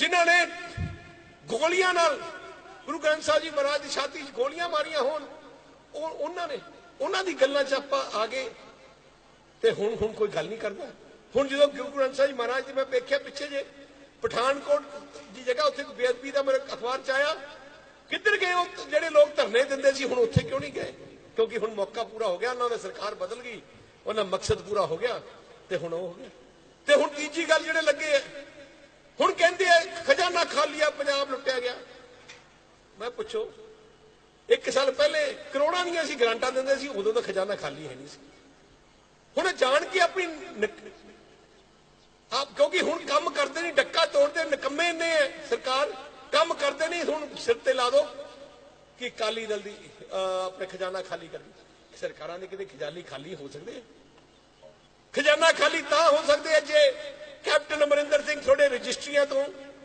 ਜਿਨ੍ਹਾਂ ਨੇ ਗੋਲੀਆਂ ਨਾਲ ਗੁਰੂ ਗ੍ਰੰਥ ਸਾਹਿਬ ਜੀ ਮਹਾਰਾਜ ਦੀ ਛਾਤੀ 'ਚ ਗੋਲੀਆਂ ਮਾਰੀਆਂ ਹੋਣ ਉਹ ਉਹਨਾਂ ਨੇ ਉਹਨਾਂ ਦੀ ਗੱਲਾਂ 'ਚ ਆਪਾਂ ਆ ਗਏ ਤੇ ਹੁਣ ਹੁਣ ਕੋਈ ਗੱਲ ਨਹੀਂ ਕਰਦਾ ਹੁਣ ਜਦੋਂ ਗੁਰੂ ਗ੍ਰੰਥ ਸਾਹਿਬ ਜੀ ਮਹਾਰਾਜ ਜੀ ਮੈਂ ਵੇਖਿਆ ਪਿੱਛੇ ਜੇ ਪਠਾਨਕੋਟ ਦੀ ਜਗ੍ਹਾ ਉੱਥੇ ਕੋਈ ਬੇਅਦਬੀ ਦਾ ਮੇਰੇ ਅਖਬਾਰ 'ਚ ਆਇਆ ਕਿੱਧਰ ਗਏ ਉਹ ਜਿਹੜੇ ਲੋਕ ਧਰਨੇ ਦਿੰਦੇ ਸੀ ਹੁਣ ਉੱਥੇ ਕਿਉਂ ਨਹੀਂ ਗਏ ਕਿਉਂਕਿ ਹੁਣ ਮੌਕਾ ਪੂਰਾ ਹੋ ਗਿਆ ਉਹਨਾਂ ਨੇ ਸਰਕਾਰ ਬਦਲ ਗਈ ਉਹਨਾਂ ਮਕਸਦ ਪੂਰਾ ਹੋ ਗਿਆ ਤੇ ਹੁਣ ਉਹ ਹੋ ਗਿਆ ਤੇ ਹੁਣ لیا گیا میںا دو کہ اکالی دل کی خزانہ خالی کرجانے خالی ہو سکتے خزانہ خالی تا ہو سکتے امردریاں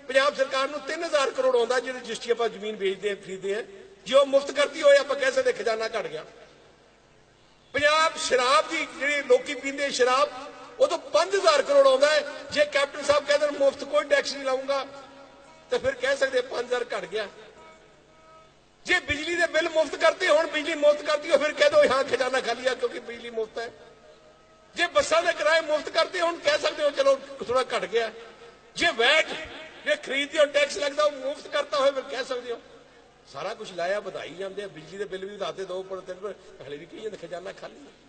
پہج سرکار تین ہزار کروڑ آ جیجری زمین بیچتے ہیں خریدتے ہیں جی وہ مفت کرتی ہو خزانہ پنجاب شراب کی جی پیتے شراب وہ ہزار کروڑ آ جے مفت کوئی ٹیکس نہیں لاؤں گا تو پھر کہہ سو ہزار کٹ گیا جی بجلی کے بل مفت کرتے ہو بجلی مفت کرتی ہو پھر کہہ دو ہاں خزانہ خالی آپ کو بجلی مفت ہے جی بسا کرایے مفت کرتے ہو سکتے ہو چلو تھوڑا گھٹ گیا جی ویٹ خریدس لگتا کرتا ہوئے کہہ سکتے ہو سارا کچھ لایا بدائی جانے بجلی کے بل بھی وا دے دو تین روپئے بھی جانا خالی